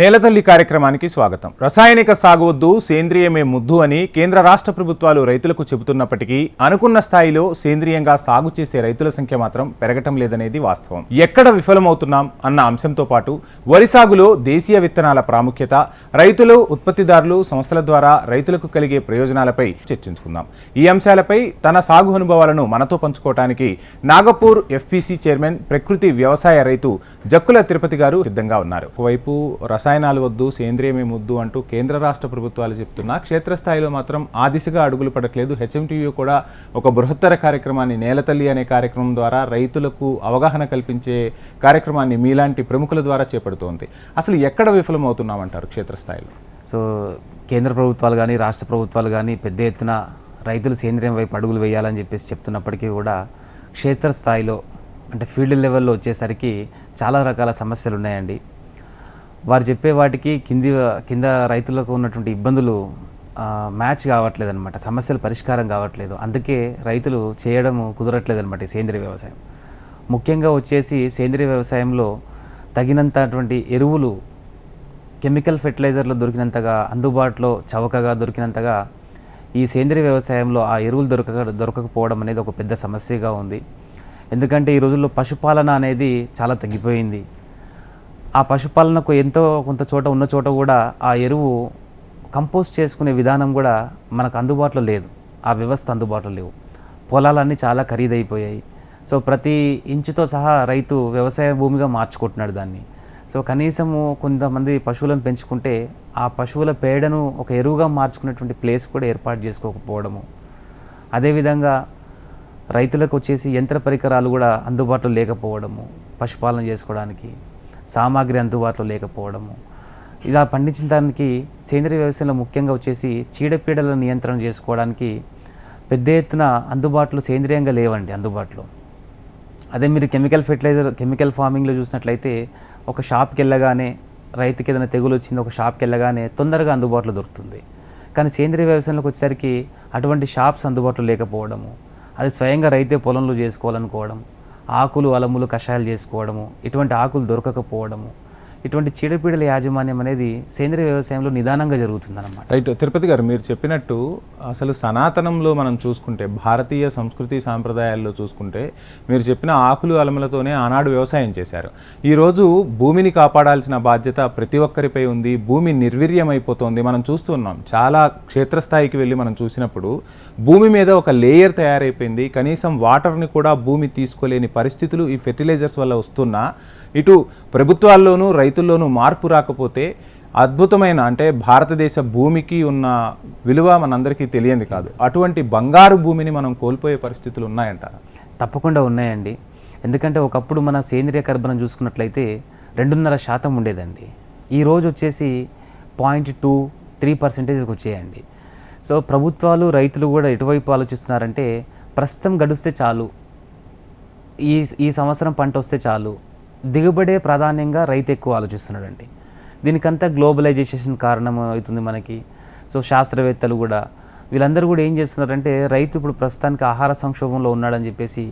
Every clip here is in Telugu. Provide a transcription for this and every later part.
నేలతల్లి కార్యక్రమానికి స్వాగతం. రసాయనిక సాగు వద్దు సేంద్రియమే ముద్దు అని కేంద్ర రాష్ట్ర ప్రభుత్వాలు రైతులకు చెబుతున్నప్పటికీ అనుకున్న స్థాయిలో సేంద్రియంగా సాగు చేసే రైతుల సంఖ్య మాత్రం పెరగటం లేదనేది వాస్తవం. ఎక్కడ విఫలమవుతున్నాం అన్న అంశంతో పాటు వరి సాగులో దేశీయ విత్తనాల ప్రాముఖ్యత రైతులు ఉత్పత్తిదారులు సంస్థల ద్వారా రైతులకు కలిగే ప్రయోజనాలపై చర్చించుకుందాం. ఈ అంశాలపై తన సాగు అనుభవాలను మనతో పంచుకోవడానికి నాగపూర్ ఎఫ్పిసి చైర్మన్ ప్రకృతి వ్యవసాయ రైతు జక్కుల తిరుపతి గారు సిద్ధంగా ఉన్నారు. ఒకవైపు రసాయనాలు వద్దు సేంద్రియమే ముద్దు అంటూ కేంద్ర రాష్ట్ర ప్రభుత్వాలు చెప్తున్నా క్షేత్రస్థాయిలో మాత్రం ఆ దిశగా అడుగులు పడట్లేదు. హెచ్ఎంటీయూ కూడా ఒక బృహత్తర కార్యక్రమాన్ని నేలతల్లి అనే కార్యక్రమం ద్వారా రైతులకు అవగాహన కల్పించే కార్యక్రమాన్ని మీలాంటి ప్రముఖుల ద్వారా చేపడుతోంది. అసలు ఎక్కడ విఫలమవుతున్నామంటారు క్షేత్రస్థాయిలో? సో కేంద్ర ప్రభుత్వాలు కానీ రాష్ట్ర ప్రభుత్వాలు కానీ పెద్ద ఎత్తున రైతులు సేంద్రియం వైపు అడుగులు వేయాలని చెప్పేసి చెప్తున్నప్పటికీ కూడా క్షేత్రస్థాయిలో అంటే ఫీల్డ్ లెవెల్లో వచ్చేసరికి చాలా రకాల సమస్యలు ఉన్నాయండి. వారు చెప్పే వాటికి కింది కింద రైతులకు ఉన్నటువంటి ఇబ్బందులు మ్యాచ్ కావట్లేదు అనమాట సమస్యలు పరిష్కారం కావట్లేదు. అందుకే రైతులు చేయడం కుదరట్లేదు అనమాట సేంద్రియ వ్యవసాయం. ముఖ్యంగా వచ్చేసి సేంద్రియ వ్యవసాయంలో తగినంతటువంటి ఎరువులు కెమికల్ ఫెర్టిలైజర్లు దొరికినంతగా అందుబాటులో చవకగా దొరికినంతగా ఈ సేంద్రియ వ్యవసాయంలో ఆ ఎరువులు దొరకక దొరకకపోవడం అనేది ఒక పెద్ద సమస్యగా ఉంది. ఎందుకంటే ఈ రోజుల్లో పశుపాలన అనేది చాలా తగ్గిపోయింది. ఆ పశుపాలనకు ఎంతో కొంత చోట ఉన్న చోట కూడా ఆ ఎరువు కంపోస్ట్ చేసుకునే విధానం కూడా మనకు అందుబాటులో లేదు. ఆ వ్యవస్థ అందుబాటులో లేవు. పొలాలన్నీ చాలా ఖరీదైపోయాయి. సో ప్రతి ఇంచుతో సహా రైతు వ్యవసాయ భూమిగా మార్చుకుంటున్నాడు దాన్ని. సో కనీసము కొంతమంది పశువులను పెంచుకుంటే ఆ పశువుల పేడను ఒక ఎరువుగా మార్చుకునేటువంటి ప్లేస్ కూడా ఏర్పాటు చేసుకోకపోవడము. అదేవిధంగా రైతులకు వచ్చేసి యంత్ర పరికరాలు కూడా అందుబాటులో లేకపోవడము పశుపాలన చేసుకోవడానికి. సామాగ్రి అందుబాటులో లేకపోవడము. ఇలా పండించిన దానికి సేంద్రియ వ్యవసాయంలో ముఖ్యంగా వచ్చేసి చీడపీడల నియంత్రణ చేసుకోవడానికి పెద్ద ఎత్తున అందుబాటులో సేంద్రియంగా లేవండి అందుబాటులో. అదే మీరు కెమికల్ ఫెర్టిలైజర్ కెమికల్ ఫార్మింగ్లో చూసినట్లయితే ఒక షాప్కి వెళ్ళగానే రైతుకి ఏదైనా తెగులు వచ్చింది ఒక షాప్కి వెళ్ళగానే తొందరగా అందుబాటులో దొరుకుతుంది. కానీ సేంద్రియ వ్యవసాయంలోకి వచ్చేసరికి అటువంటి షాప్స్ అందుబాటులో లేకపోవడము. అది స్వయంగా రైతే పొలంలో చేసుకోవాలనుకోవడం. ఆకులు అలములు కషాయాలు చేసుకోవడము ఇటువంటి ఆకులు దొరకకపోవడము ఇటువంటి చీడపీడల యాజమాన్యం అనేది సేంద్రియ వ్యవసాయంలో నిదానంగా జరుగుతుందన్నమాట. రైట్. తిరుపతి గారు మీరు చెప్పినట్టు అసలు సనాతనంలో మనం చూసుకుంటే భారతీయ సంస్కృతి సాంప్రదాయాల్లో చూసుకుంటే మీరు చెప్పిన ఆకులు అలములతోనే ఆనాడు వ్యవసాయం చేశారు. ఈరోజు భూమిని కాపాడాల్సిన బాధ్యత ప్రతి ఒక్కరిపై ఉంది భూమి నిర్వీర్యమైపోతోంది. మనం చూస్తున్నాం చాలా క్షేత్రస్థాయికి వెళ్ళి మనం చూసినప్పుడు భూమి మీద ఒక లేయర్ తయారైపోయింది. కనీసం వాటర్ని కూడా భూమి తీసుకోలేని పరిస్థితులు ఈ ఫెర్టిలైజర్స్ వల్ల వస్తున్నా ఇటు ప్రభుత్వాల్లోనూ రైతుల్లోనూ మార్పు రాకపోతే అద్భుతమైన అంటే భారతదేశ భూమికి ఉన్న విలువ మనందరికీ తెలియంది కాదు. అటువంటి బంగారు భూమిని మనం కోల్పోయే పరిస్థితులు ఉన్నాయంటారా? తప్పకుండా ఉన్నాయండి. ఎందుకంటే ఒకప్పుడు మన సేంద్రియ కర్బనం చూసుకున్నట్లయితే రెండున్నర శాతం ఉండేదండి. ఈ రోజు వచ్చేసి పాయింట్ టూ త్రీ పర్సెంటేజ్కి వచ్చేయండి. సో ప్రభుత్వాలు రైతులు కూడా ఎటువైపు ఆలోచిస్తున్నారంటే ప్రస్తుతం గడిస్తే చాలు. ఈ ఈ సంవత్సరం పంట వస్తే చాలు. దిగుబడే ప్రాధాన్యంగా రైతు ఎక్కువ ఆలోచిస్తున్నాడండి. దీనికంతా గ్లోబలైజేషన్ కారణం అవుతుంది మనకి. సో శాస్త్రవేత్తలు కూడా వీళ్ళందరూ కూడా ఏం చేస్తున్నారంటే రైతు ఇప్పుడు ప్రస్తుతానికి ఆహార సంక్షోభంలో ఉన్నాడని చెప్పేసి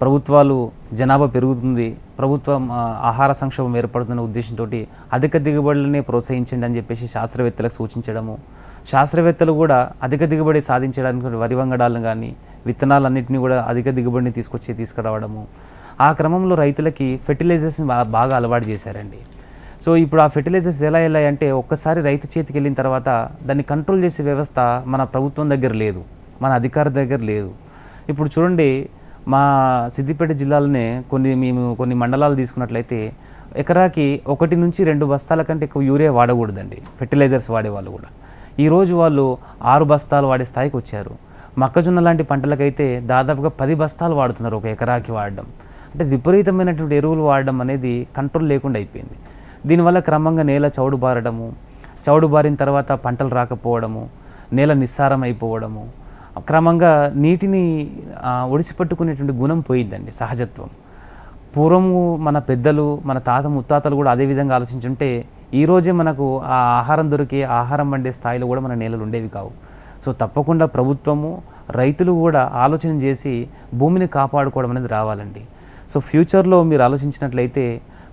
ప్రభుత్వాలు జనాభా పెరుగుతుంది. ప్రభుత్వం ఆహార సంక్షోభం ఏర్పడుతున్న ఉద్దేశంతో అధిక దిగుబడులనే ప్రోత్సహించండి అని చెప్పేసి శాస్త్రవేత్తలకు సూచించడము. శాస్త్రవేత్తలు కూడా అధిక దిగుబడి సాధించడానికి వరి వంగడాలను కానీ విత్తనాలన్నింటినీ కూడా అధిక దిగుబడిని తీసుకొచ్చి తీసుకురావడము. ఆ క్రమంలో రైతులకి ఫెర్టిలైజర్స్ని బాగా అలవాటు చేశారండి. సో ఇప్పుడు ఆ ఫెర్టిలైజర్స్ ఎలా వెళ్ళాయి అంటే ఒక్కసారి రైతు చేతికి వెళ్ళిన తర్వాత దాన్ని కంట్రోల్ చేసే వ్యవస్థ మన ప్రభుత్వం దగ్గర లేదు. మన అధికార దగ్గర లేదు. ఇప్పుడు చూడండి మా సిద్దిపేట జిల్లాలోనే కొన్ని మేము కొన్ని మండలాలు తీసుకున్నట్లయితే ఎకరాకి ఒకటి నుంచి రెండు బస్తాల కంటే ఎక్కువ యూరియా వాడకూడదండి. ఫెర్టిలైజర్స్ వాడేవాళ్ళు కూడా. ఈరోజు వాళ్ళు ఆరు బస్తాలు వాడే స్థాయికి వచ్చారు. మొక్కజొన్న లాంటి పంటలకైతే దాదాపుగా పది బస్తాలు వాడుతున్నారు ఒక ఎకరాకి వాడడం. అంటే విపరీతమైనటువంటి ఎరువులు వాడడం అనేది కంట్రోల్ లేకుండా అయిపోయింది. దీనివల్ల క్రమంగా నేల చౌడు బారడము చౌడు బారిన తర్వాత పంటలు రాకపోవడము నేల నిస్సారం అయిపోవడము క్రమంగా నీటిని ఒడిసిపట్టుకునేటువంటి గుణం పోయిందండి సహజత్వం. పూర్వము మన పెద్దలు మన తాత ముత్తాతలు కూడా అదే విధంగా ఆలోచించుంటే ఈ రోజే మనకు ఆ ఆహారం దొరికి ఆహారం వండే స్థాయిలో కూడా మన నేలలు ఉండేవి కావు. సో తప్పకుండా ప్రభుత్వము రైతులు కూడా ఆలోచన చేసి భూమిని కాపాడుకోవడం అనేది రావాలండి. సో ఫ్యూచర్లో మీరు ఆలోచించినట్లయితే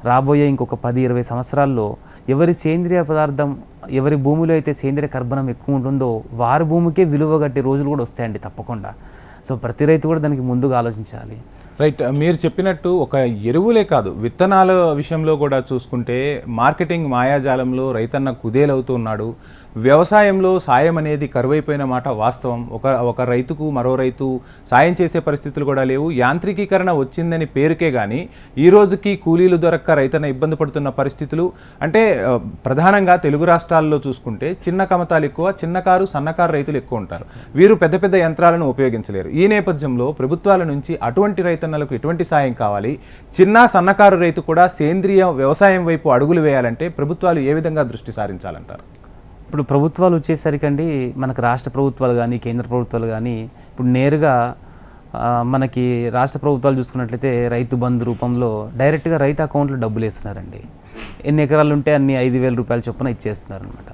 రాబోయే ఇంకొక పది ఇరవై సంవత్సరాల్లో ఎవరి సేంద్రియ పదార్థం ఎవరి భూమిలో అయితే సేంద్రియ కర్బనం ఎక్కువ ఉంటుందో వారి భూమికే విలువ కట్టే రోజులు కూడా వస్తాయండి తప్పకుండా. సో ప్రతి రైతు కూడా దానికి ముందుగా ఆలోచించాలి. రైట్ మీరు చెప్పినట్టు ఒక ఎరువులే కాదు. విత్తనాల విషయంలో కూడా చూసుకుంటే మార్కెటింగ్ మాయాజాలంలో రైతన్న కుదేలవుతూ ఉన్నాడు. వ్యవసాయంలో సాయం అనేది కరువైపోయిన మాట వాస్తవం. ఒక ఒక రైతుకు మరో రైతు సాయం చేసే పరిస్థితులు కూడా లేవు. యాంత్రికీకరణ వచ్చిందని పేరుకే కానీ ఈ రోజుకి కూలీలు దొరక్క రైతన ఇబ్బంది పడుతున్న పరిస్థితులు అంటే ప్రధానంగా తెలుగు రాష్ట్రాల్లో చూసుకుంటే చిన్న కమతాలు ఎక్కువ చిన్నకారు సన్నకారు రైతులు ఎక్కువ ఉంటారు. వీరు పెద్ద పెద్ద యంత్రాలను ఉపయోగించలేరు. ఈ నేపథ్యంలో ప్రభుత్వాల నుంచి అటువంటి రైతన్నలకు ఎటువంటి సాయం కావాలి? చిన్న సన్నకారు రైతు కూడా సేంద్రియ వ్యవసాయం వైపు అడుగులు వేయాలంటే ప్రభుత్వాలు ఏ విధంగా దృష్టి సారించాలంటారు? ఇప్పుడు ప్రభుత్వాలు వచ్చేసరికండి మనకు రాష్ట్ర ప్రభుత్వాలు కానీ కేంద్ర ప్రభుత్వాలు కానీ ఇప్పుడు నేరుగా మనకి రాష్ట్ర ప్రభుత్వాలు చూసుకున్నట్లయితే రైతు బంధు రూపంలో డైరెక్ట్గా రైతు అకౌంట్లో డబ్బులు వేస్తున్నారండి ఎన్ని ఎకరాలు ఉంటే అన్ని ఐదు వేల రూపాయల చొప్పున ఇచ్చేస్తున్నారు అనమాట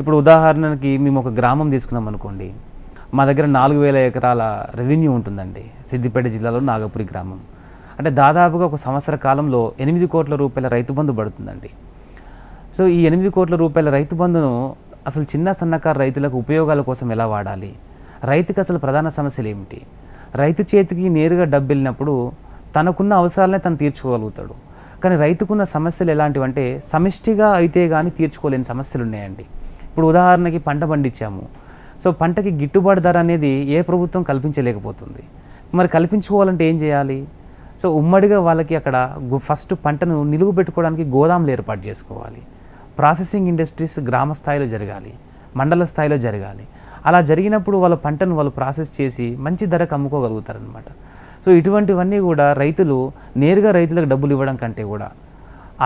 ఇప్పుడు ఉదాహరణకి మేము ఒక గ్రామం తీసుకున్నాం అనుకోండి. మా దగ్గర నాలుగు వేల ఎకరాల రెవెన్యూ ఉంటుందండి. సిద్దిపేట జిల్లాలో నాగపురి గ్రామం. అంటే దాదాపుగా ఒక సంవత్సర కాలంలో ఎనిమిది కోట్ల రూపాయల రైతు బంధు పడుతుందండి. సో ఈ ఎనిమిది కోట్ల రూపాయల రైతు బంధును అసలు చిన్న సన్నకారు రైతులకు ఉపయోగాల కోసం ఎలా వాడాలి? రైతుకి అసలు ప్రధాన సమస్యలు ఏమిటి? రైతు చేతికి నేరుగా డబ్బు వెళ్ళినప్పుడు తనకున్న అవసరాలనే తను తీర్చుకోగలుగుతాడు. కానీ రైతుకున్న సమస్యలు ఎలాంటివంటే సమిష్టిగా అయితే కానీ తీర్చుకోలేని సమస్యలు ఉన్నాయండి. ఇప్పుడు ఉదాహరణకి పంట పండించాము. సో పంటకి గిట్టుబాటు ధర అనేది ఏ ప్రభుత్వం కల్పించలేకపోతుంది. మరి కల్పించుకోవాలంటే ఏం చేయాలి? సో ఉమ్మడిగా వాళ్ళకి అక్కడ ఫస్ట్ పంటను నిలువ పెట్టుకోవడానికి గోదాములు ఏర్పాటు చేసుకోవాలి. ప్రాసెసింగ్ ఇండస్ట్రీస్ గ్రామ స్థాయిలో జరగాలి మండల స్థాయిలో జరగాలి. అలా జరిగినప్పుడు వాళ్ళ పంటను వాళ్ళు ప్రాసెస్ చేసి మంచి ధరకు అమ్ముకోగలుగుతారనమాట సో ఇటువంటివన్నీ కూడా రైతులు నేరుగా రైతులకు డబ్బులు ఇవ్వడం కంటే కూడా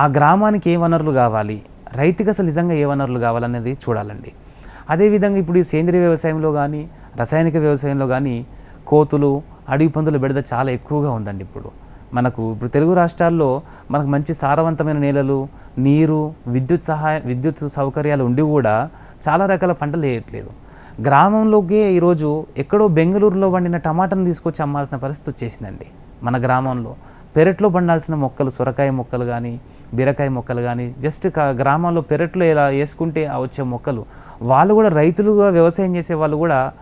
ఆ గ్రామానికి ఏ వనరులు కావాలి రైతుకి అసలు నిజంగా ఏ వనరులు కావాలనేది చూడాలండి. అదేవిధంగా ఇప్పుడు ఈ సేంద్రియ వ్యవసాయంలో కానీ రసాయనిక వ్యవసాయంలో కానీ కోతులు అడవి పందుల బెడద చాలా ఎక్కువగా ఉందండి ఇప్పుడు. మనకు ఇప్పుడు తెలుగు రాష్ట్రాల్లో మనకు మంచి సారవంతమైన నేలలు నీరు విద్యుత్ సహాయ విద్యుత్ సౌకర్యాలు ఉండి కూడా చాలా రకాల పంటలు వేయట్లేదు. గ్రామంలోకే ఈరోజు ఎక్కడో బెంగళూరులో పండిన టమాటాను తీసుకొచ్చి అమ్మాల్సిన పరిస్థితి వచ్చేసిందండి మన గ్రామంలో. పెరట్లో పండాల్సిన మొక్కలు సొరకాయ మొక్కలు కానీ బీరకాయ మొక్కలు కానీ జస్ట్ క- గ్రామాల్లో పెరట్లో ఇలా వేసుకుంటే ఆ వచ్చే మొక్కలు వాళ్ళు కూడా రైతులుగా వ్యవసాయం చేసే వాళ్ళు కూడా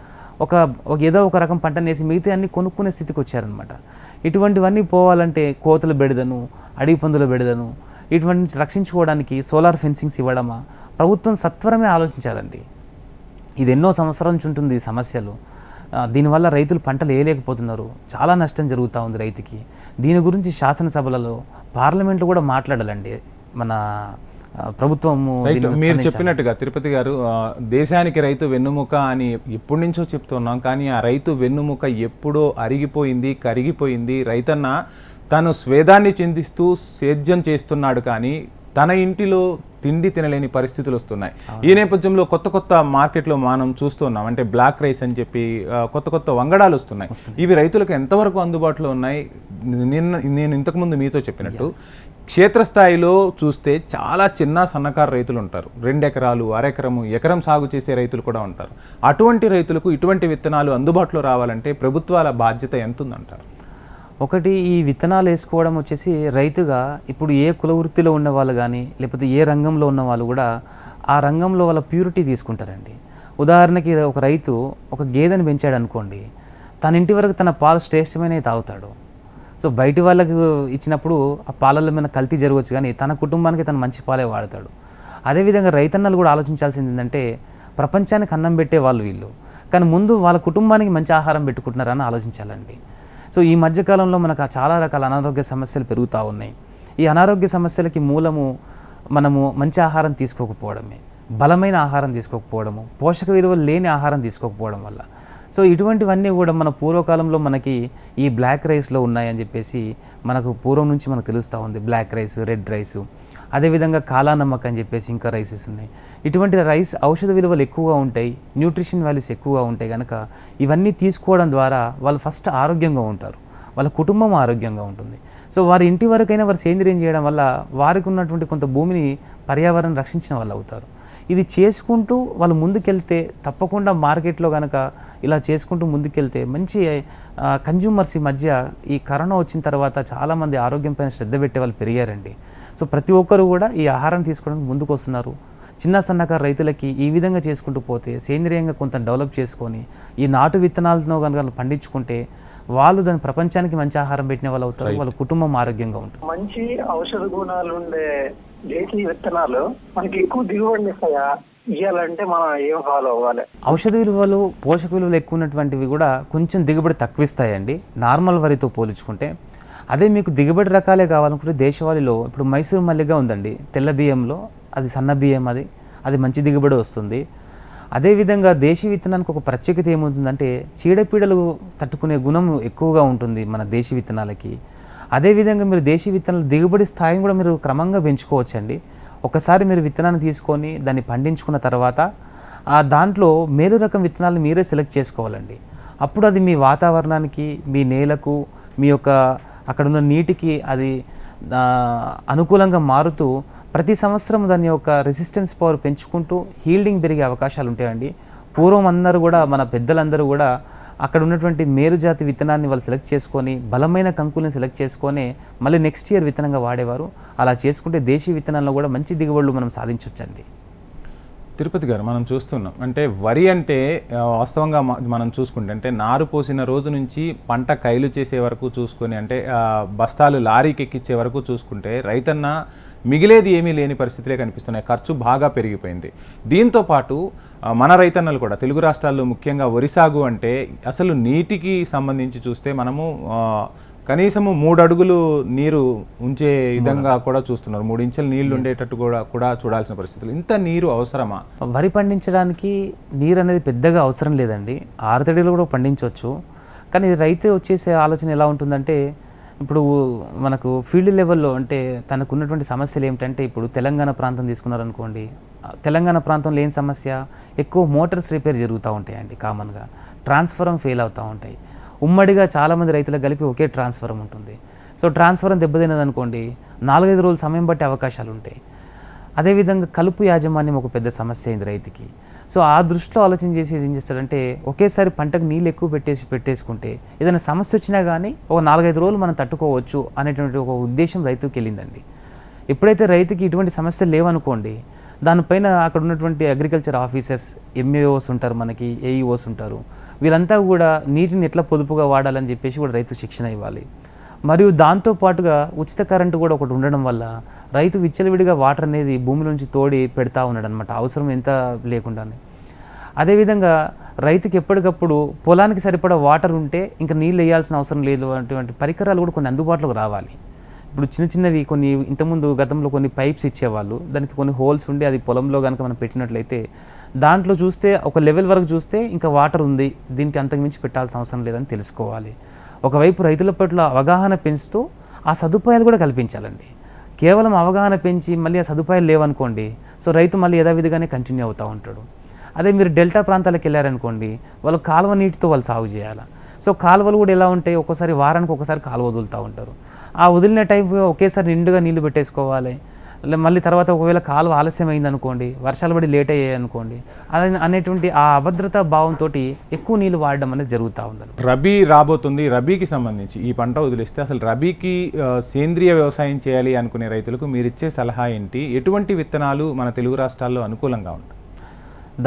ఒక ఒక ఏదో ఒక రకం పంటను వేసి మిగతా అన్ని కొనుక్కునే స్థితికి వచ్చారనమాట ఇటువంటివన్నీ పోవాలంటే కోతలు బెడదను అడవి పందుల బెడదను. ఇటువంటి నుంచి రక్షించుకోవడానికి సోలార్ ఫెన్సింగ్స్ ఇవ్వడమా? ప్రభుత్వం సత్వరమే ఆలోచించాలండి. ఇది ఎన్నో సంవత్సరాల నుంచి ఉంటుంది ఈ సమస్యలు. దీనివల్ల రైతులు పంటలు వేయలేకపోతున్నారు. చాలా నష్టం జరుగుతూ ఉంది రైతుకి. దీని గురించి శాసనసభలలో పార్లమెంట్లో కూడా మాట్లాడాలండి మన మీద మీరు. చెప్పినట్టుగా తిరుపతి గారు దేశానికి రైతు వెన్నుముక అని ఎప్పటి నుంచో చెప్తున్నాం. కానీ ఆ రైతు వెన్నుముక ఎప్పుడో అరిగిపోయింది కరిగిపోయింది. రైతన్న తను స్వేదాన్ని చిందిస్తూ సేద్యం చేస్తున్నాడు కానీ తన ఇంటిలో తిండి తినలేని పరిస్థితులు వస్తున్నాయి. ఈ నేపథ్యంలో కొత్త కొత్త మార్కెట్లో మనం చూస్తున్నాం. అంటే బ్లాక్ రైస్ అని చెప్పి కొత్త కొత్త వంగడాలు వస్తున్నాయి. ఇవి రైతులకు ఎంతవరకు అందుబాటులో ఉన్నాయి? నిన్న నేను ఇంతకుముందు మీతో చెప్పినట్టు క్షేత్రస్థాయిలో చూస్తే చాలా చిన్న సన్నకారు రైతులు ఉంటారు. రెండు ఎకరాలు అరెకరము ఎకరం సాగు చేసే రైతులు కూడా ఉంటారు. అటువంటి రైతులకు ఇటువంటి విత్తనాలు అందుబాటులో రావాలంటే ప్రభుత్వాల బాధ్యత ఎంత ఉందంటారు ఒకటి ఈ విత్తనాలు వేసుకోవడం వచ్చేసి రైతుగా ఇప్పుడు ఏ కుల వృత్తిలో ఉన్న వాళ్ళు కానీ లేకపోతే ఏ రంగంలో ఉన్న వాళ్ళు కూడా ఆ రంగంలో వాళ్ళ ప్యూరిటీ తీసుకుంటారండి. ఉదాహరణకి ఒక రైతు ఒక గేదెని పెంచాడు అనుకోండి తన ఇంటి వరకు తన పాలు శ్రేష్టమైనవి తాగుతాడు. సో బయటి వాళ్ళకి ఇచ్చినప్పుడు ఆ పాలల్లో మీద కల్తీ జరగవచ్చు కానీ తన కుటుంబానికి తను మంచి పాలే వాడతాడు. అదేవిధంగా రైతన్నలు కూడా ఆలోచించాల్సింది ఏంటంటే ప్రపంచానికి అన్నం పెట్టే వాళ్ళు వీళ్ళు. కానీ ముందు వాళ్ళ కుటుంబానికి మంచి ఆహారం పెట్టుకుంటున్నారని ఆలోచించాలండి. సో ఈ మధ్యకాలంలో మనకు చాలా రకాల అనారోగ్య సమస్యలు పెరుగుతూ ఉన్నాయి. ఈ అనారోగ్య సమస్యలకి మూలము మనము మంచి ఆహారం తీసుకోకపోవడమే. బలమైన ఆహారం తీసుకోకపోవడము పోషక విలువలు లేని ఆహారం తీసుకోకపోవడం వల్ల. సో ఇటువంటివన్నీ కూడా మన పూర్వకాలంలో మనకి ఈ బ్లాక్ రైస్లో ఉన్నాయని చెప్పేసి మనకు పూర్వం నుంచి మనకు తెలుస్తూ ఉంది. బ్లాక్ రైస్ రెడ్ రైస్ అదేవిధంగా కాలానమ్మక అని చెప్పేసి ఇంకా రైసెస్ ఉన్నాయి. ఇటువంటి రైస్ ఔషధ విలువలు ఎక్కువగా ఉంటాయి న్యూట్రిషన్ వాల్యూస్ ఎక్కువగా ఉంటాయి కనుక ఇవన్నీ తీసుకోవడం ద్వారా వాళ్ళు ఫస్ట్ ఆరోగ్యంగా ఉంటారు. వాళ్ళ కుటుంబం ఆరోగ్యంగా ఉంటుంది. సో వారి ఇంటి వరకైనా వారు సేంద్రియం చేయడం వల్ల వారికి ఉన్నటువంటి కొంత భూమిని పర్యావరణం రక్షించిన వాళ్ళు అవుతారు. ఇది చేసుకుంటూ వాళ్ళు ముందుకెళ్తే తప్పకుండా మార్కెట్లో కనుక ఇలా చేసుకుంటూ ముందుకెళ్తే మంచి కన్జ్యూమర్స్ ఈ మధ్య ఈ కరోనా వచ్చిన తర్వాత చాలామంది ఆరోగ్యం పైన శ్రద్ధ పెట్టే వాళ్ళు పెరిగారండి. సో ప్రతి ఒక్కరు కూడా ఈ ఆహారం తీసుకోవడానికి ముందుకు వస్తున్నారు చిన్న సన్నకారు రైతులకి ఈ విధంగా చేసుకుంటూ పోతే సేంద్రియంగా కొంత డెవలప్ చేసుకొని ఈ నాటు విత్తనాలతో కనుక పండించుకుంటే వాళ్ళు దాని ప్రపంచానికి మంచి ఆహారం పెట్టిన వాళ్ళు అవుతారు వాళ్ళ కుటుంబం ఆరోగ్యంగా ఉంటుంది. మంచి ఔషధ గుణాలు ఉండే దేశీ విత్తనాలు మనకి ఎక్కువ ఇస్తాయా ఇవ్వాలంటే మనం ఏం ఫాలో అవ్వాలి? ఔషధ విలువలు పోషక విలువలు ఎక్కువ ఉన్నటువంటివి కూడా కొంచెం దిగుబడి తక్కువ ఇస్తాయండి నార్మల్ వరితో పోల్చుకుంటే. అదే మీకు దిగుబడి రకాలే కావాలనుకుంటే దేశవాళిలో ఇప్పుడు మైసూరు మల్లిగా ఉందండి తెల్ల బియ్యంలో అది సన్న బియ్యం అది అది మంచి దిగుబడి వస్తుంది. అదేవిధంగా దేశీ విత్తనానికి ఒక ప్రత్యేకత ఏముంటుందంటే చీడపీడలు తట్టుకునే గుణం ఎక్కువగా ఉంటుంది మన దేశీ విత్తనాలకి. అదేవిధంగా మీరు దేశీ విత్తనాల దిగుబడి స్థాయిని కూడా మీరు క్రమంగా పెంచుకోవచ్చండి. ఒకసారి మీరు విత్తనాన్ని తీసుకొని దాన్ని పండించుకున్న తర్వాత ఆ దాంట్లో మేలు రకం విత్తనాలు మీరే సెలెక్ట్ చేసుకోవాలండి. అప్పుడు అది మీ వాతావరణానికి మీ నేలకు మీ యొక్క అక్కడ ఉన్న నీటికి అది అనుకూలంగా మారుతూ ప్రతి సంవత్సరం దాని యొక్క రెసిస్టెన్స్ పవర్ పెంచుకుంటూ హీల్డింగ్ పెరిగే అవకాశాలు ఉంటాయండి. పూర్వం అందరూ కూడా మన పెద్దలందరూ కూడా అక్కడ ఉన్నటువంటి మేరు జాతి విత్తనాన్ని వాళ్ళు సెలెక్ట్ చేసుకొని బలమైన కంకుల్ని సెలెక్ట్ చేసుకొని మళ్ళీ నెక్స్ట్ ఇయర్ విత్తనంగా వాడేవారు. అలా చేసుకుంటే దేశీ విత్తనాల్లో కూడా మంచి దిగుబడులు మనం సాధించవచ్చండి తిరుపతి గారు మనం చూస్తున్నాం. అంటే వరి అంటే వాస్తవంగా మనం చూసుకుంటే అంటే నారు పోసిన రోజు నుంచి పంట కైలు చేసే వరకు చూసుకొని అంటే బస్తాలు లారీకి ఎక్కించే వరకు చూసుకుంటే రైతన్న మిగిలేది ఏమీ లేని పరిస్థితులే కనిపిస్తున్నాయి. ఖర్చు బాగా పెరిగిపోయింది. దీంతో పాటు మన రైతన్నలు కూడా తెలుగు రాష్ట్రాల్లో ముఖ్యంగా వరి సాగు అంటే అసలు నీటికి సంబంధించి చూస్తే మనము కనీసము మూడు అడుగులు నీరు ఉంచే విధంగా కూడా చూస్తున్నారు. మూడు ఇంచెల నీళ్ళు ఉండేటట్టు కూడా కూడా చూడాల్సిన పరిస్థితులు. ఇంత నీరు అవసరమా? వరి పండించడానికి నీరు అనేది పెద్దగా అవసరం లేదండి. ఆరుతడిలో కూడా పండించవచ్చు. కానీ రైతు వచ్చేసే ఆలోచన ఎలా ఉంటుందంటే ఇప్పుడు మనకు ఫీల్డ్ లెవెల్లో అంటే తనకు ఉన్నటువంటి సమస్యలు ఏమిటంటే ఇప్పుడు తెలంగాణ ప్రాంతం తీసుకున్నారనుకోండి తెలంగాణ ప్రాంతంలో ఏం సమస్య? ఎక్కువ మోటార్స్ రిపేర్ జరుగుతూ ఉంటాయండి కామన్గా. ట్రాన్స్ఫారం ఫెయిల్ అవుతూ ఉంటాయి. ఉమ్మడిగా చాలామంది రైతులకు కలిపి ఒకే ట్రాన్స్ఫారం ఉంటుంది. సో ట్రాన్స్ఫారం దెబ్బతినదనుకోండి నాలుగైదు రోజులు సమయం బట్టే అవకాశాలు ఉంటాయి అదేవిధంగా కలుపు యాజమాన్యం ఒక పెద్ద సమస్య అయింది రైతుకి. సో ఆ దృష్టిలో ఆలోచన చేసి ఏం చేస్తాడంటే ఒకేసారి పంటకు నీళ్ళు ఎక్కువ పెట్టేసి పెట్టేసుకుంటే ఏదైనా సమస్య వచ్చినా కానీ ఒక నాలుగైదు రోజులు మనం తట్టుకోవచ్చు అనేటువంటి ఒక ఉద్దేశం రైతుకి వెళ్ళిందండి. ఎప్పుడైతే రైతుకి ఇటువంటి సమస్యలు లేవనుకోండి దానిపైన అక్కడ ఉన్నటువంటి అగ్రికల్చర్ ఆఫీసర్స్ ఎంఏఓస్ ఉంటారు మనకి ఏఈఓస్ ఉంటారు. వీళ్ళంతా కూడా నీటిని ఎట్లా పొదుపుగా వాడాలని చెప్పేసి కూడా రైతు శిక్షణ ఇవ్వాలి. మరియు దాంతో పాటుగా ఉచిత కరెంటు కూడా ఒకటి ఉండడం వల్ల రైతు విచ్చలవిడిగా వాటర్ అనేది భూమి నుంచి తోడి పెడతా ఉన్నాడు అనమాట అవసరం ఎంత లేకుండానే. అదేవిధంగా రైతుకి ఎప్పటికప్పుడు పొలానికి సరిపడా వాటర్ ఉంటే ఇంకా నీళ్ళు వేయాల్సిన అవసరం లేదు అటువంటి పరికరాలు కూడా కొన్ని అందుబాటులోకి రావాలి. ఇప్పుడు చిన్న చిన్నవి కొన్ని ఇంతకుముందు గతంలో కొన్ని పైప్స్ ఇచ్చేవాళ్ళు. దానికి కొన్ని హోల్స్ ఉండి అది పొలంలో కనుక మనం పెట్టినట్లయితే దాంట్లో చూస్తే ఒక లెవెల్ వరకు చూస్తే ఇంకా వాటర్ ఉంది. దీనికి అంతకుమించి పెట్టాల్సిన అవసరం లేదని తెలుసుకోవాలి. ఒకవైపు రైతుల పట్ల అవగాహన పెంచుతూ ఆ సదుపాయాలు కూడా కల్పించాలండి. కేవలం అవగాహన పెంచి మళ్ళీ ఆ సదుపాయాలు లేవనుకోండి సో రైతు మళ్ళీ యథావిధిగానే కంటిన్యూ అవుతూ ఉంటాడు. అదే మీరు డెల్టా ప్రాంతాలకు వెళ్ళారనుకోండి వాళ్ళు కాలువ నీటితో వాళ్ళు సాగు చేయాలి? సో కాలువలు కూడా ఎలా ఉంటాయి? ఒక్కోసారి వారానికి ఒకసారి కాలువ వదులుతూ ఉంటారు. ఆ వదిలిన టైం ఒకేసారి నిండుగా నీళ్ళు పెట్టేసుకోవాలి. మళ్ళీ తర్వాత ఒకవేళ కాలువ ఆలస్యం అయింది అనుకోండి వర్షాలు పడి లేట్ అయ్యాయి అనుకోండి అది అనేటువంటి ఆ అభద్రతా భావంతో ఎక్కువ నీళ్ళు వాడడం అనేది జరుగుతూ ఉందన్నమాట. రబీ రాబోతుంది రబీకి సంబంధించి ఈ పంట వదిలేస్తే అసలు రబీకి సేంద్రియ వ్యవసాయం చేయాలి అనుకునే రైతులకు మీరు ఇచ్చే సలహా ఏంటి? ఎటువంటి విత్తనాలు మన తెలుగు రాష్ట్రాల్లో అనుకూలంగా ఉంటాయి?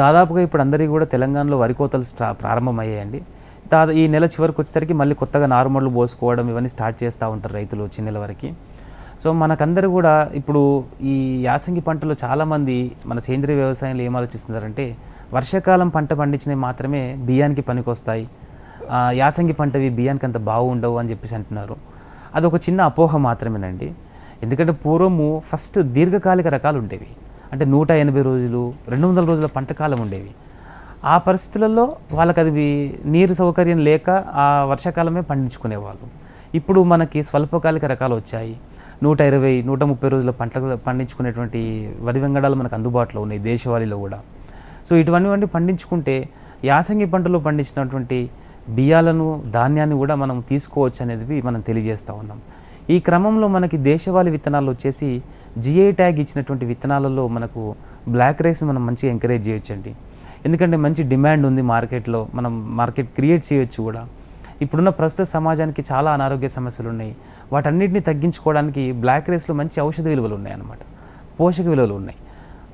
దాదాపుగా ఇప్పుడు అందరికీ కూడా తెలంగాణలో వరి కోతలు ప్రారంభమయ్యాయండి. దాదా ఈ నెల చివరికి వచ్చేసరికి మళ్ళీ కొత్తగా నారుమడులు పోసుకోవడం ఇవన్నీ వచ్చి చేస్తూ ఉంటారు రైతులు వచ్చే నెల వరకు. సో మనకందరూ కూడా ఇప్పుడు ఈ యాసంగి పంటలో చాలామంది మన సేంద్రియ వ్యవసాయంలో ఏం ఆలోచిస్తున్నారంటే వర్షాకాలం పంట పండించినవి మాత్రమే బియ్యానికి పనికొస్తాయి. యాసంగి పంటవి బియ్యానికి అంత బాగుండవు అని చెప్పేసి అంటున్నారు. అదొక చిన్న అపోహ మాత్రమేనండి. ఎందుకంటే పూర్వము ఫస్ట్ దీర్ఘకాలిక రకాలు ఉండేవి. అంటే నూట ఎనభై రోజులు రెండు వందల రోజుల పంట కాలం ఉండేవి. ఆ పరిస్థితులలో వాళ్ళకి అది నీరు సౌకర్యం లేక ఆ వర్షాకాలమే పండించుకునేవాళ్ళు. ఇప్పుడు మనకి స్వల్పకాలిక రకాలు వచ్చాయి. నూట ఇరవై నూట ముప్పై రోజుల పంటలు పండించుకునేటువంటి వరి వెంగడాలు మనకు అందుబాటులో ఉన్నాయి దేశవాళీలో కూడా. సో ఇటువంటివన్నీ పండించుకుంటే యాసంగి పంటలో పండించినటువంటి బియ్యాలను ధాన్యాన్ని కూడా మనం తీసుకోవచ్చు అనేది మనం తెలియజేస్తూ ఉన్నాం. ఈ క్రమంలో మనకి దేశవాళీ విత్తనాలు వచ్చేసి జిఐ ట్యాగ్ ఇచ్చినటువంటి విత్తనాలలో మనకు బ్లాక్ రైస్ మనం మంచిగా ఎంకరేజ్ చేయొచ్చండి. ఎందుకంటే మంచి డిమాండ్ ఉంది మార్కెట్లో మనం మార్కెట్ క్రియేట్ చేయొచ్చు కూడా. ఇప్పుడున్న ప్రస్తుత సమాజానికి చాలా అనారోగ్య సమస్యలు ఉన్నాయి. వాటన్నిటిని తగ్గించుకోవడానికి బ్లాక్ రైస్లో మంచి ఔషధ విలువలు ఉన్నాయి అన్నమాట పోషక విలువలు ఉన్నాయి.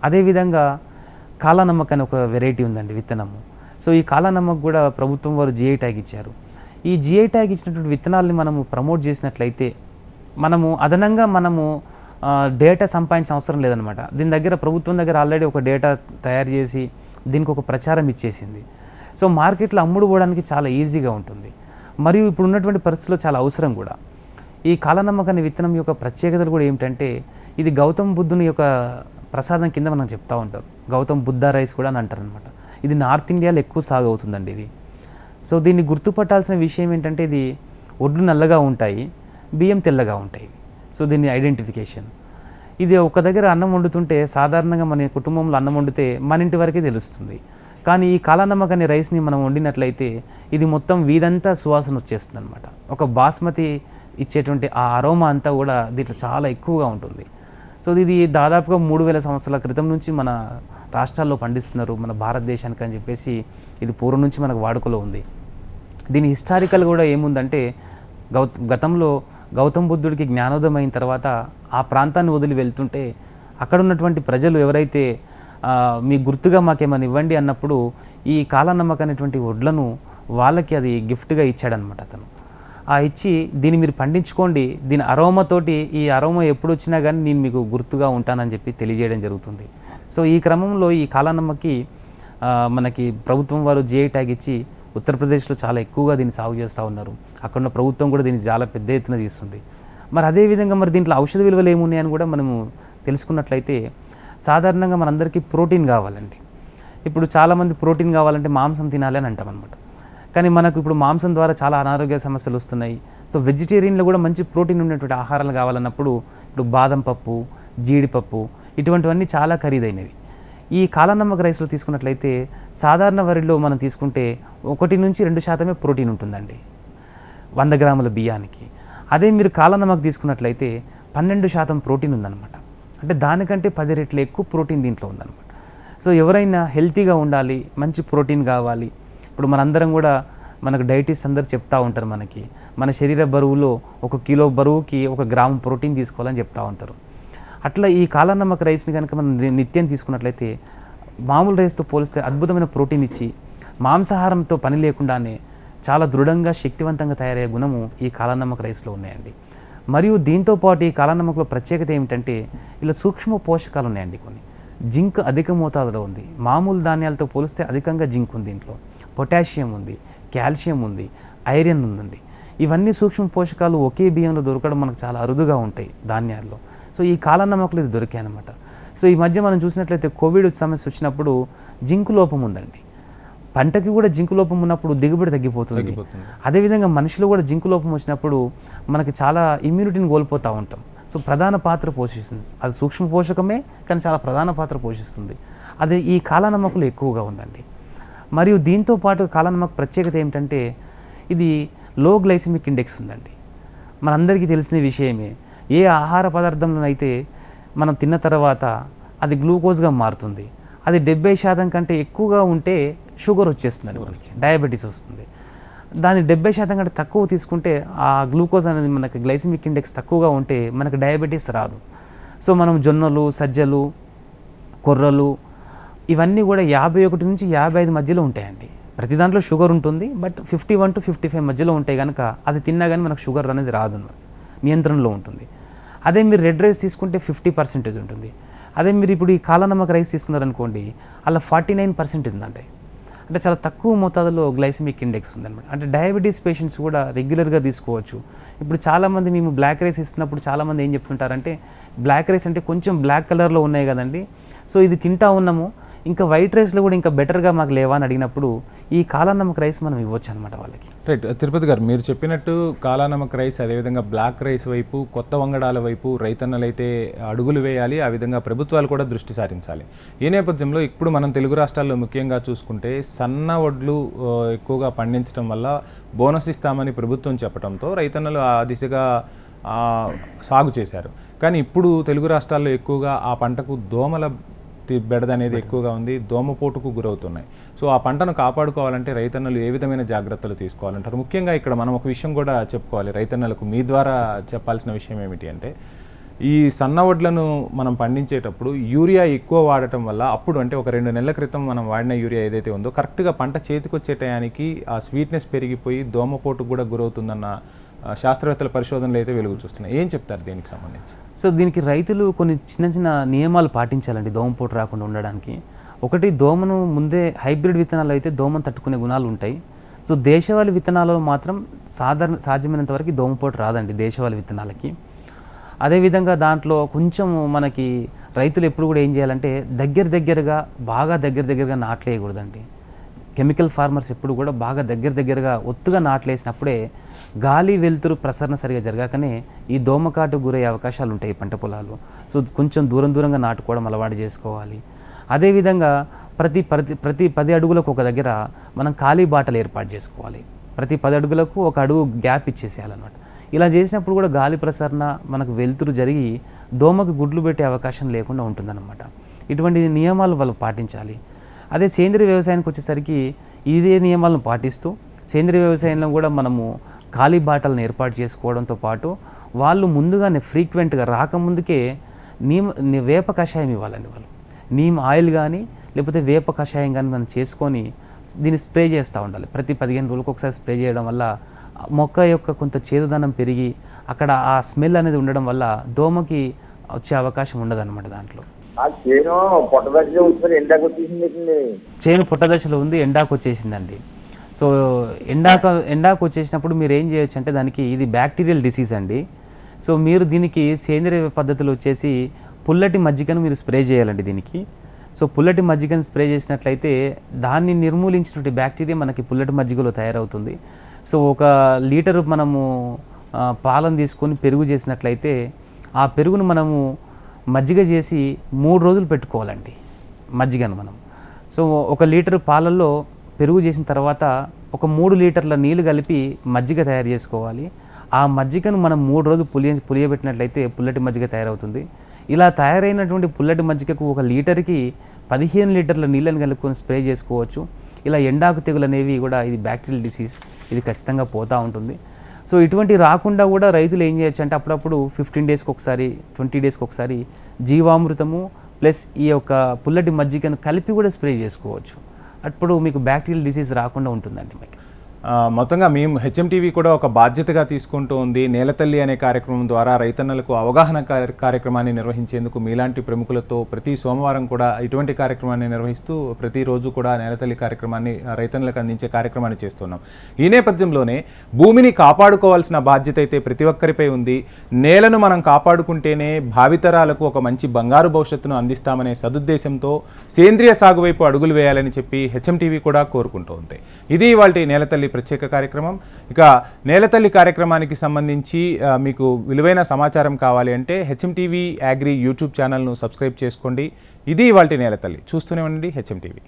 అదేవిధంగా కాలానమ్మక్ అనే ఒక వెరైటీ ఉందండి విత్తనము. సో ఈ కాలానమ్మక్ కూడా ప్రభుత్వం వారు జిఐ ట్యాగ్ ఇచ్చారు. ఈ జిఐ ట్యాగ్ ఇచ్చినటువంటి విత్తనాలని మనము ప్రమోట్ చేసినట్లయితే మనము అదనంగా మనము డేటా సంపాదించిన అవసరం లేదనమాట దీని దగ్గర ప్రభుత్వం దగ్గర ఆల్రెడీ ఒక డేటా తయారు చేసి దీనికి ఒక ప్రచారం ఇచ్చేసింది. సో మార్కెట్లో అమ్ముడుపోవడానికి చాలా ఈజీగా ఉంటుంది. మరియు ఇప్పుడు ఉన్నటువంటి పరిస్థితుల్లో చాలా అవసరం కూడా. ఈ కాలనమ్మక అనే విత్తనం యొక్క ప్రత్యేకతలు కూడా ఏమిటంటే ఇది గౌతమ్ బుద్ధుని యొక్క ప్రసాదం కింద మనం చెప్తా ఉంటారు గౌతమ్ బుద్ధ రైస్ కూడా అని అంటారు అనమాట ఇది నార్త్ ఇండియాలో ఎక్కువ సాగు అవుతుందండి ఇది. సో దీన్ని గుర్తుపట్టాల్సిన విషయం ఏంటంటే ఇది ఒడ్లు నల్లగా ఉంటాయి బియ్యం తెల్లగా ఉంటాయి. సో దీన్ని ఐడెంటిఫికేషన్. ఇది ఒక దగ్గర అన్నం వండుతుంటే సాధారణంగా మన కుటుంబంలో అన్నం వండితే మన ఇంటి వరకే తెలుస్తుంది. కానీ ఈ కాలానమ్మక అనే రైస్ని మనం వండినట్లయితే ఇది మొత్తం వీధంతా సువాసన వచ్చేస్తుంది అనమాట ఒక బాస్మతి ఇచ్చేటువంటి ఆ అరోమా అంతా కూడా దీంట్లో చాలా ఎక్కువగా ఉంటుంది. సో ఇది దాదాపుగా మూడు వేల సంవత్సరాల క్రితం నుంచి మన రాష్ట్రాల్లో పండిస్తున్నారు మన భారతదేశానికి అని చెప్పేసి ఇది పూర్వం నుంచి మనకు వాడుకలో ఉంది. దీని హిస్టారికల్ కూడా ఏముందంటే గౌత గతంలో గౌతమ్ బుద్ధుడికి జ్ఞానోదయం అయిన తర్వాత ఆ ప్రాంతాన్ని వదిలి వెళ్తుంటే అక్కడ ఉన్నటువంటి ప్రజలు ఎవరైతే మీ గుర్తుగా మాకేమైనా ఇవ్వండి అన్నప్పుడు ఈ కాలనమ్మక అనేటువంటి వడ్లను వాళ్ళకి అది గిఫ్ట్గా ఇచ్చాడనమాట అతను. ఆ ఇచ్చి దీన్ని మీరు పండించుకోండి. దీని అరోమతోటి ఈ అరోమ ఎప్పుడు వచ్చినా కానీ నేను మీకు గుర్తుగా ఉంటానని చెప్పి తెలియజేయడం జరుగుతుంది. సో ఈ క్రమంలో ఈ కాలానమ్మకి మనకి ప్రభుత్వం వారు జిఐ ట్యాగ్ ఇచ్చి ఉత్తరప్రదేశ్లో చాలా ఎక్కువగా దీన్ని సాగు చేస్తూ ఉన్నారు. అక్కడ ఉన్న ప్రభుత్వం కూడా దీన్ని చాలా పెద్ద ఎత్తున తీస్తుంది. మరి అదేవిధంగా మరి దీంట్లో ఔషధ విలువలు ఏమున్నాయని కూడా మనము తెలుసుకున్నట్లయితే సాధారణంగా మనందరికీ ప్రోటీన్ కావాలండి. ఇప్పుడు చాలామంది ప్రోటీన్ కావాలంటే మాంసం తినాలి అని అంటాం అనమాట కానీ మనకు ఇప్పుడు మాంసం ద్వారా చాలా అనారోగ్య సమస్యలు వస్తున్నాయి. సో వెజిటేరియన్లో కూడా మంచి ప్రోటీన్ ఉన్నటువంటి ఆహారాలు కావాలన్నప్పుడు ఇప్పుడు బాదం పప్పు జీడిపప్పు ఇటువంటివన్నీ చాలా ఖరీదైనవి. ఈ కాలనమ్మక రైస్లో తీసుకున్నట్లయితే సాధారణ వరిలో మనం తీసుకుంటే ఒకటి నుంచి రెండు శాతమే ప్రోటీన్ ఉంటుందండి. వంద గ్రాముల బియ్యానికి. అదే మీరు కాలనమ్మకు తీసుకున్నట్లయితే పన్నెండు శాతం ప్రోటీన్ ఉందన్నమాట. అంటే దానికంటే పది రెట్లు ఎక్కువ ప్రోటీన్ దీంట్లో ఉందన్నమాట. సో ఎవరైనా హెల్తీగా ఉండాలి మంచి ప్రోటీన్ కావాలి ఇప్పుడు మనందరం కూడా మనకు డైటీస్ అందరు చెప్తూ ఉంటారు మనకి. మన శరీర బరువులో ఒక కిలో బరువుకి ఒక గ్రాము ప్రోటీన్ తీసుకోవాలని చెప్తూ ఉంటారు. అట్లా ఈ కాలనమ్మక రైస్ని కనుక మనం నిత్యం తీసుకున్నట్లయితే మామూలు రైస్తో పోలిస్తే అద్భుతమైన ప్రోటీన్ ఇచ్చి మాంసాహారంతో పని లేకుండానే చాలా దృఢంగా శక్తివంతంగా తయారయ్యే గుణము ఈ కాలనమ్మక రైస్లో ఉన్నాయండి. మరియు దీంతో పాటు ఈ కాలనమ్మకలో ప్రత్యేకత ఏమిటంటే ఇలా సూక్ష్మ పోషకాలు ఉన్నాయండి కొన్ని. జింక్ అధిక మోతాదులో ఉంది. మామూలు ధాన్యాలతో పోలిస్తే అధికంగా జింక్ ఉంది దీంట్లో పొటాషియం ఉంది కాల్షియం ఉంది ఐరన్ ఉందండి. ఇవన్నీ సూక్ష్మ పోషకాలు ఒకే బియ్యంలో దొరకడం మనకు చాలా అరుదుగా ఉంటాయి ధాన్యాల్లో. సో ఈ కాలనమ్మకలు ఇది దొరికాయి అనమాట సో ఈ మధ్య మనం చూసినట్లయితే కోవిడ్ సమస్య వచ్చినప్పుడు జింకు లోపం ఉందండి. పంటకి కూడా జింకు లోపం ఉన్నప్పుడు దిగుబడి తగ్గిపోతుంది. తగ్గిపోతుంది. అదేవిధంగా మనిషిలో కూడా జింకు లోపం వచ్చినప్పుడు మనకి చాలా ఇమ్యూనిటీని కోల్పోతూ ఉంటాం. సో ప్రధాన పాత్ర పోషిస్తుంది. అది సూక్ష్మ పోషకమే కానీ చాలా ప్రధాన పాత్ర పోషిస్తుంది. అది ఈ కాలనమ్మకులు ఎక్కువగా ఉందండి. మరియు దీంతో పాటు కాలనమ్మక ప్రత్యేకత ఏమిటంటే ఇది లో గ్లైసిమిక్ ఇండెక్స్ ఉందండి. మనందరికీ తెలిసిన విషయమే. ఏ ఆహార పదార్థంలోనైతే మనం తిన్న తర్వాత అది గ్లూకోజ్గా మారుతుంది. అది డెబ్బై శాతం కంటే ఎక్కువగా ఉంటే షుగర్ వచ్చేస్తుందండి మనకి డయాబెటీస్ వస్తుంది. దాని డెబ్బై శాతం కంటే తక్కువ తీసుకుంటే ఆ గ్లూకోజ్ అనేది మనకి గ్లైసిమిక్ ఇండెక్స్ తక్కువగా ఉంటే మనకి డయాబెటీస్ రాదు. సో మనం జొన్నలు సజ్జలు కొర్రలు ఇవన్నీ కూడా యాభై ఒకటి నుంచి యాభై ఐదు మధ్యలో ఉంటాయండి. ప్రతి దాంట్లో షుగర్ ఉంటుంది but fifty one to fifty five మధ్యలో ఉంటే కనుక అది తిన్నా కానీ మనకు షుగర్ అనేది రాదు నియంత్రణలో ఉంటుంది. అదే మీరు రెడ్ రైస్ తీసుకుంటే ఫిఫ్టీ పర్సెంటేజ్ ఉంటుంది. అదే మీరు ఇప్పుడు ఈ కాలనమ్మక రైస్ తీసుకున్నారనుకోండి అలా ఫార్టీ నైన్ పర్సెంటేజ్ ఉందంటే అంటే చాలా తక్కువ మోతాదులో గ్లైసిమిక్ ఇండెక్స్ ఉందన్నమాట. అంటే డయాబెటీస్ పేషెంట్స్ కూడా రెగ్యులర్గా తీసుకోవచ్చు. ఇప్పుడు చాలామంది మేము బ్లాక్ రైస్ ఇస్తున్నప్పుడు చాలామంది ఏం చెప్తుంటారంటే బ్లాక్ రైస్ అంటే కొంచెం బ్లాక్ కలర్లో ఉన్నాయి కదండి. సో ఇది తింటా ఉన్నాము. ఇంకా వైట్ రైస్లో కూడా ఇంకా బెటర్గా మాకు లేవా అని అడిగినప్పుడు ఈ కాలానమ్మక రైస్ మనం ఇవ్వచ్చు అనమాట వాళ్ళకి. రైట్ తిరుపతి గారు మీరు చెప్పినట్టు కాలానమ్మక రైస్ అదేవిధంగా బ్లాక్ రైస్ వైపు కొత్త వంగడాల వైపు రైతన్నలైతే అడుగులు వేయాలి ఆ విధంగా ప్రభుత్వాలు కూడా దృష్టి సారించాలి. ఈ నేపథ్యంలో ఇప్పుడు మనం తెలుగు రాష్ట్రాల్లో ముఖ్యంగా చూసుకుంటే సన్న వడ్లు ఎక్కువగా పండించడం వల్ల బోనస్ ఇస్తామని ప్రభుత్వం చెప్పడంతో రైతన్నలు ఆ దిశగా సాగు చేశారు. కానీ ఇప్పుడు తెలుగు రాష్ట్రాల్లో ఎక్కువగా ఆ పంటకు దోమల బెడద అనేది ఎక్కువగా ఉంది దోమపోటుకు గురవుతున్నాయి. సో ఆ పంటను కాపాడుకోవాలంటే రైతన్నలు ఏ విధమైన జాగ్రత్తలు తీసుకోవాలంటారు? ముఖ్యంగా ఇక్కడ మనం ఒక విషయం కూడా చెప్పుకోవాలి. రైతన్నలకు మీ ద్వారా చెప్పాల్సిన విషయం ఏమిటి అంటే ఈ సన్న వడ్లను మనం పండించేటప్పుడు యూరియా ఎక్కువ వాడటం వల్ల అప్పుడు అంటే ఒక రెండు నెలల క్రితం మనం వాడిన యూరియా ఏదైతే ఉందో కరెక్ట్గా పంట చేతికొచ్చే టయానికి ఆ స్వీట్నెస్ పెరిగిపోయి దోమపోటుకు కూడా గురవుతుందన్న శాస్త్రవేత్తల పరిశోధనలు అయితే వెలుగు చూస్తున్నాయి. ఏం చెప్తారు దీనికి సంబంధించి? సో దీనికి రైతులు కొన్ని చిన్న చిన్న నియమాలు పాటించాలండి దోమపోటు రాకుండా ఉండడానికి. ఒకటి దోమను ముందే హైబ్రిడ్ విత్తనాలు అయితే దోమను తట్టుకునే గుణాలు ఉంటాయి. సో దేశవాళి విత్తనాలలో మాత్రం సాధారణ సాధ్యమైనంత వరకు దోమపోటు రాదండి దేశవాళి విత్తనాలకి. అదేవిధంగా దాంట్లో కొంచెం మనకి రైతులు ఎప్పుడు కూడా ఏం చేయాలంటే దగ్గర దగ్గరగా బాగా దగ్గర దగ్గరగా నాట్లేయకూడదండి. కెమికల్ ఫార్మర్స్ ఎప్పుడు కూడా బాగా దగ్గర దగ్గరగా ఒత్తుగా నాట్లేసినప్పుడే గాలి వెలుతురు ప్రసరణ సరిగా జరగాకనే ఈ దోమకాటు గురయ్యే అవకాశాలు ఉంటాయి పంట పొలాలు సో కొంచెం దూరం దూరంగా నాటుకోవడం అలవాటు చేసుకోవాలి. అదేవిధంగా ప్రతి ప్రతి ప్రతి పది అడుగులకు ఒక దగ్గర మనం ఖాళీ బాటలు ఏర్పాటు చేసుకోవాలి. ప్రతి పది అడుగులకు ఒక అడుగు గ్యాప్ ఇచ్చేసేయాలన్నమాట. ఇలా చేసినప్పుడు కూడా గాలి ప్రసరణ మనకు వెలుతురు జరిగి దోమకు గుడ్లు పెట్టే అవకాశం లేకుండా ఉంటుందన్నమాట. ఇటువంటి నియమాలు వాళ్ళు పాటించాలి. అదే సేంద్రియ వ్యవసాయానికి వచ్చేసరికి ఇదే నియమాలను పాటిస్తూ సేంద్రియ వ్యవసాయంలో కూడా మనము ఖాళీ బాటలను ఏర్పాటు చేసుకోవడంతో పాటు వాళ్ళు ముందుగానే ఫ్రీక్వెంట్గా రాకముందుకే నీమ్ ని- వేప కషాయం ఇవ్వాలండి వాళ్ళు. నీమ్ ఆయిల్ కానీ లేకపోతే వేప కషాయం కానీ మనం చేసుకొని దీన్ని స్ప్రే చేస్తూ ఉండాలి. ప్రతి పదిహేను రోజులకు ఒకసారి స్ప్రే చేయడం వల్ల మొక్క యొక్క కొంత చేదుదనం పెరిగి అక్కడ ఆ స్మెల్ అనేది ఉండడం వల్ల దోమకి వచ్చే అవకాశం ఉండదన్నమాట దాంట్లో. చేను పొట్టదశలో వచ్చిన ఎండాకు వచ్చేసింది ఏంటండి? చేను పుట్టదశలో ఉంది ఎండాకు వచ్చేసిందండి. సో ఎండాక ఎండాకు వచ్చేసినప్పుడు మీరు ఏం చేయొచ్చు అంటే దానికి ఇది బ్యాక్టీరియల్ డిసీజ్ అండి. సో మీరు దీనికి సేంద్రియ పద్ధతులు వచ్చేసి పుల్లటి మజ్జిగను మీరు స్ప్రే చేయాలండి దీనికి. సో పుల్లటి మజ్జిగను స్ప్రే చేసినట్లయితే దాన్ని నిర్మూలించినటువంటి బ్యాక్టీరియా మనకి పుల్లటి మజ్జిగలో తయారవుతుంది. సో ఒక లీటరు మనము పాలను తీసుకొని పెరుగు చేసినట్లయితే ఆ పెరుగును మనము మజ్జిగ చేసి మూడు రోజులు పెట్టుకోవాలండి మజ్జిగను మనం. సో ఒక లీటర్ పాలల్లో పెరుగు చేసిన తర్వాత ఒక మూడు లీటర్ల నీళ్ళు కలిపి మజ్జిగ తయారు చేసుకోవాలి. ఆ మజ్జిగను మనం మూడు రోజులు పులియ పులియబెట్టినట్లయితే పుల్లటి మజ్జిగ తయారవుతుంది. ఇలా తయారైనటువంటి పుల్లటి మజ్జిగకు ఒక లీటర్కి పదిహేను లీటర్ల నీళ్ళని కలుపుకొని స్ప్రే చేసుకోవచ్చు. ఇలా ఎండాకు తెగులు అనేవి కూడా ఇది బ్యాక్టీరియల్ డిసీజ్ ఇది ఖచ్చితంగా పోతూ ఉంటుంది. సో ఇటువంటి రాకుండా కూడా రైతులు ఏం చేయొచ్చు అంటే అప్పుడప్పుడు ఫిఫ్టీన్ డేస్కి ఒకసారి ట్వంటీ డేస్కి ఒకసారి జీవామృతము ప్లస్ ఈ యొక్క పుల్లటి మజ్జిగను కలిపి కూడా స్ప్రే చేసుకోవచ్చు. అప్పుడు మీకు బ్యాక్టీరియల్ డిసీజ్ రాకుండా ఉంటుందండి మీకు. మొత్తంగా మేము హెచ్ఎంటీవీ కూడా ఒక బాధ్యతగా తీసుకుంటూ ఉంది. నేలతల్లి అనే కార్యక్రమం ద్వారా రైతన్నలకు అవగాహన కార్యక్రమాన్ని నిర్వహించేందుకు మీలాంటి ప్రముఖులతో ప్రతి సోమవారం కూడా ఇటువంటి కార్యక్రమాన్ని నిర్వహిస్తూ ప్రతిరోజు కూడా నేలతల్లి కార్యక్రమాన్ని రైతన్నలకు అందించే కార్యక్రమాన్ని చేస్తున్నాం. ఈ నేపథ్యంలోనే భూమిని కాపాడుకోవాల్సిన బాధ్యత అయితే ప్రతి ఒక్కరిపై ఉంది. నేలను మనం కాపాడుకుంటేనే భావితరాలకు ఒక మంచి బంగారు భవిష్యత్తును అందిస్తామనే సదుద్దేశంతో సేంద్రియ సాగు వైపు అడుగులు వేయాలని చెప్పి హెచ్ఎంటీవీ కూడా కోరుకుంటూ ఉంది ఇది ఇవాళ నేలతల్లి ప్రత్యేక కార్యక్రమం. ఇక నేలతల్లి కార్యక్రమానికి సంబంధించి మీకు విలువైన సమాచారం కావాలి అంటే హెచ్ఎంటీవీ అగ్రి యూట్యూబ్ ఛానల్ను సబ్స్క్రైబ్ చేసుకోండి. ఇది ఇవాళ నేలతల్లి. చూస్తూనే ఉండండి హెచ్ఎంటీవీ.